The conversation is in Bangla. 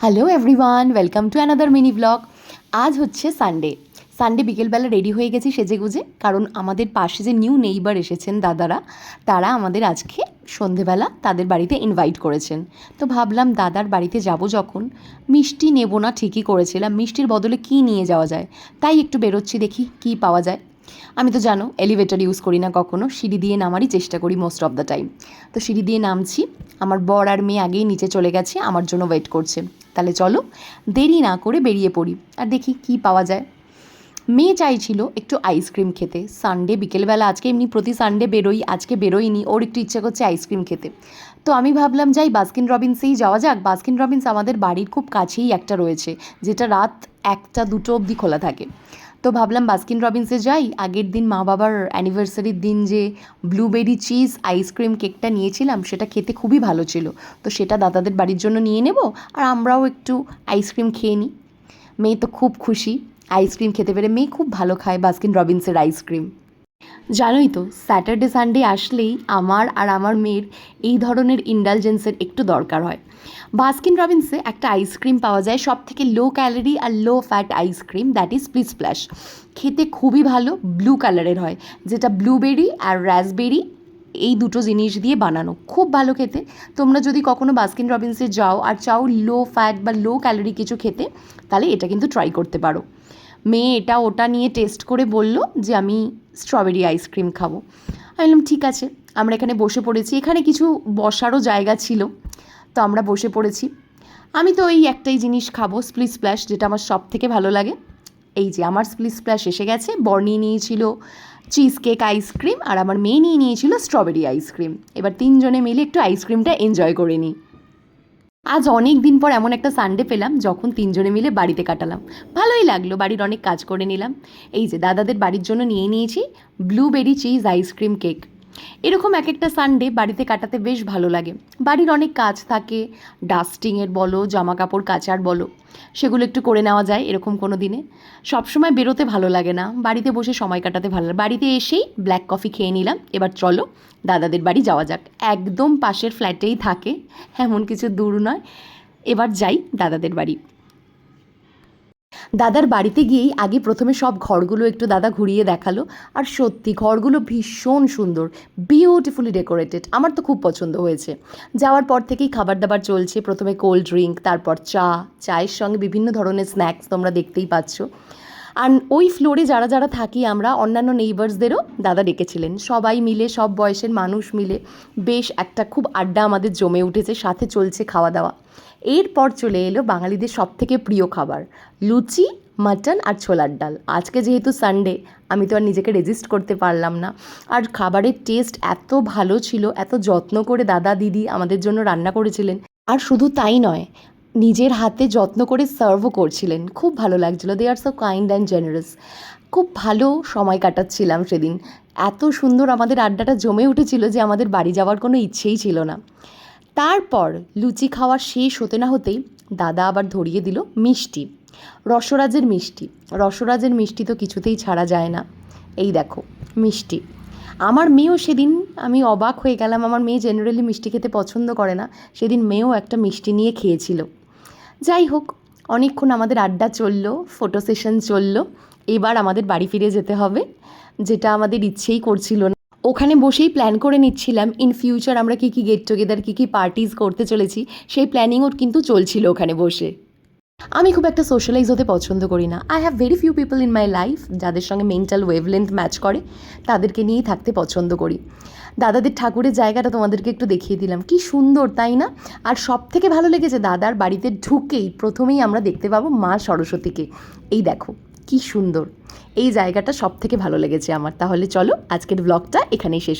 Hello everyone welcome to another mini blog আজ হচ্ছে সানডে সানডে বিকেলবেলা রেডি হয়ে গেছি সেজে গুজে কারণ আমাদের পাশে যে নিউ নেইবার এসেছেন দাদারা, তারা আমাদের আজকে সন্ধেবেলা তাদের বাড়িতে ইনভাইট করেছেন। তো ভাবলাম দাদার বাড়িতে যাব যখন, মিষ্টি নেব না ঠিকই করেছিলাম, মিষ্টির বদলে কী নিয়ে যাওয়া যায়? তাই একটু বেরোচ্ছি দেখি কী পাওয়া যায়। আমি তো জানো এলিভেটর ইউজ করি না কখনো, সিঁড়ি দিয়ে নামারই চেষ্টা করি মোস্ট অফ দ্য টাইম তো সিঁড়ি দিয়ে নামছি, আমার বর আর মেয়ে আগেই নিচে চলে গেছে, আমার জন্য ওয়েট করছে। তাহলে চলো, দেরি না করে বেরিয়ে পড়ি, আর দেখি কি পাওয়া যায়। মেয়ে চাইছিল একটু আইসক্রিম খেতে। সানডে বিকেলবেলা, আজকে এমনি প্রতি সানডে বেরোই, আজকে বেরোইনি, ওর একটু ইচ্ছে করছে আইসক্রিম খেতে। তো আমি ভাবলাম, যাই বাস্কিন রবিন্সেই যাওয়া যাক। বাস্কিন রবিন্স আমাদের বাড়ির খুব কাছেই একটা রয়েছে, যেটা রাত একটা দুটো অবধি খোলা থাকে। তো ভাবলাম বাস্কিন রবিন্সে যাই। আগের দিন মা বাবার অ্যানিভার্সারির দিন যে ব্লুবেরি চিজ আইসক্রিম কেকটা নিয়েছিলাম, সেটা খেতে খুবই ভালো ছিল। তো সেটা দাদাদের বাড়ির জন্য নিয়ে নেব আর আমরাও একটু আইসক্রিম খেয়ে নিই। মেয়ে তো খুব খুশি। আইসক্রিম খেতে পেরে মেয়ে খুব ভালো খায় বাস্কিন রবিন্সের আইসক্রিম জানোই তো স্যাটারডে সানডে আসলেই আমার আর আমার মেয়ের এই ধরনের ইন্ডালজেন্সের একটু দরকার হয়। বাস্কিন রবিন্সে একটা আইসক্রিম পাওয়া যায় সব থেকে low calorie R low fat ice cream that is please splash খেতে খুবই ভালো ব্লু কালারের হয়, যেটা ব্লুবেরি আর রাসবেরি এই দুটো জিনিস দিয়ে বানানো। খুব ভালো খেতে। তোমরা যদি কখনো বাস্কিন রবিন্সে যাও আর চাও লো ফ্যাট বা লো ক্যালোরি কিছু খেতে, তাহলে এটা কিন্তু ট্রাই করতে পারো। মেয়ে এটা ওটা নিয়ে টেস্ট করে বলল যে আমি স্ট্রবেরি আইসক্রিম খাব। আমি বললাম, ঠিক আছে, আমরা এখানে বসে পড়েছি। এখানে কিছু বসারও জায়গা ছিল, তো আমরা বসে পড়েছি। আমি তো এই একটাই জিনিস খাব স্প্লিস স্প্ল্যাশ যেটা আমার সব থেকে ভালো লাগে। এই যে আমার স্প্লিস স্প্ল্যাশ এসে গেছে, বর নিয়ে নিয়েছিল চিজ কেক আইসক্রিম আর আমার মেয়ে নিয়ে নিয়েছিল স্ট্রবেরি আইসক্রিম এবার তিনজনে মিলে একটু আইসক্রিমটা এনজয় করে নিই। আজ অনেক দিন পর এমন একটা সানডে পেলাম, যখন তিনজনে মিলে বাড়িতে কাটালাম। ভালোই লাগল, বাড়ির অনেক কাজ করে নিলাম। এই যে, দাদাদের বাড়ির জন্য নিয়ে নিয়েছি ব্লুবেরি চিজ আইসক্রিম কেক এরকম এক একটা সানডে বাড়িতে কাটাতে বেশ ভালো লাগে। বাড়ির অনেক কাজ থাকে ডাস্টিংয়ের বলো জামা কাপড় কাচার বলো, সেগুলো একটু করে নেওয়া যায় এরকম কোনো দিনে। সবসময় বেরোতে ভালো লাগে না, বাড়িতে বসে সময় কাটাতে ভালো লাগে। বাড়িতে এসেই ব্ল্যাক কফি খেয়ে নিলাম, এবার চলো দাদাদের বাড়ি যাওয়া যাক। একদম পাশের ফ্ল্যাটেই থাকে, এমন কিছু দূর নয়। এবার যাই দাদাদের বাড়ি। দাদার বাড়িতে গিয়েই আগে প্রথমে সব ঘরগুলো একটু দাদা ঘুরিয়ে দেখাল। আর সত্যি ঘরগুলো ভীষণ সুন্দর বিউটিফুলি ডেকোরেটেড আমার তো খুব পছন্দ হয়েছে। যাওয়ার পর থেকেই খাবার দাবার চলছে। প্রথমে কোল্ড ড্রিঙ্ক তারপর চা, চায়ের সঙ্গে বিভিন্ন ধরনের স্ন্যাক্স তোমরা দেখতেই পাচ্ছ। আর ওই ফ্লোরে যারা যারা থাকি আমরা, অন্যান্য নেইবার্সদেরও দাদা ডেকেছিলেন। সবাই মিলে, সব বয়সের মানুষ মিলে বেশ একটা খুব আড্ডা আমাদের জমে উঠেছে, সাথে চলছে খাওয়া দাওয়া এরপর চলে এলো বাঙালিদের সব থেকে প্রিয় খাবার, লুচি, মাটন আর ছোলার ডাল। আজকে যেহেতু সানডে আমি তো আর নিজেকে রেজিস্ট করতে পারলাম না। আর খাবারের টেস্ট এত ভালো ছিল, এত যত্ন করে দাদা, দিদি আমাদের জন্য রান্না করেছিলেন। আর শুধু তাই নয় নিজের হাতে যত্ন করে সার্ভও করছিলেন। খুব ভালো লাগছিল। They are so kind and generous খুব ভালো সময় কাটাচ্ছিলাম সেদিন। এত সুন্দর আমাদের আড্ডাটা জমে উঠেছিল যে আমাদের বাড়ি যাওয়ার কোনো ইচ্ছেই ছিল না। তারপর লুচি খাওয়া শেষ হতে না হতেই দাদা আবার ধরিয়ে দিল মিষ্টি। রসরাজের মিষ্টি। রসরাজের মিষ্টি তো কিছুতেই ছাড়া যায় না। এই দেখো, মিষ্টি। আমার মেয়েও সেদিন আমি অবাক হয়ে গেলাম। আমার মেয়ে জেনারেলি মিষ্টি খেতে পছন্দ করে না। সেদিন মেয়েও একটা মিষ্টি নিয়ে খেয়েছিল। যাই হোক অনেকক্ষণ আমাদের আড্ডা চলল ফটো সেশন চলল, এবার আমাদের বাড়ি ফিরে যেতে হবে, যেটা আমাদের ইচ্ছেই করছিল না। ওখানে বসেই প্ল্যান করে নিচ্ছিলাম ইন ফিউচার আমরা কী কী গেট টুগেদার কী কী পার্টিজ করতে চলেছি, সেই প্ল্যানিংও কিন্তু চলছিল ওখানে বসে। আমি খুব একটা সোশ্যালাইজ হতে পছন্দ করি না। I have very few people in my life যাদের সঙ্গে মেন্টাল ওয়েভলেন্থ ম্যাচ করে, তাদেরকে নিয়েই থাকতে পছন্দ করি। দাদাদের ঠাকুরের জায়গাটা তোমাদেরকে একটু দেখিয়ে দিলাম। কি সুন্দর, তাই না? আর সব থেকে ভালো লেগেছে দাদার বাড়িতে ঢুকেই প্রথমেই আমরা দেখতে পাবো মা সরস্বতীকে। এই দেখো, কি সুন্দর। এই জায়গাটা সব থেকে ভালো লেগেছে আমার। তাহলে চলো আজকের ব্লগটা এখানেই শেষ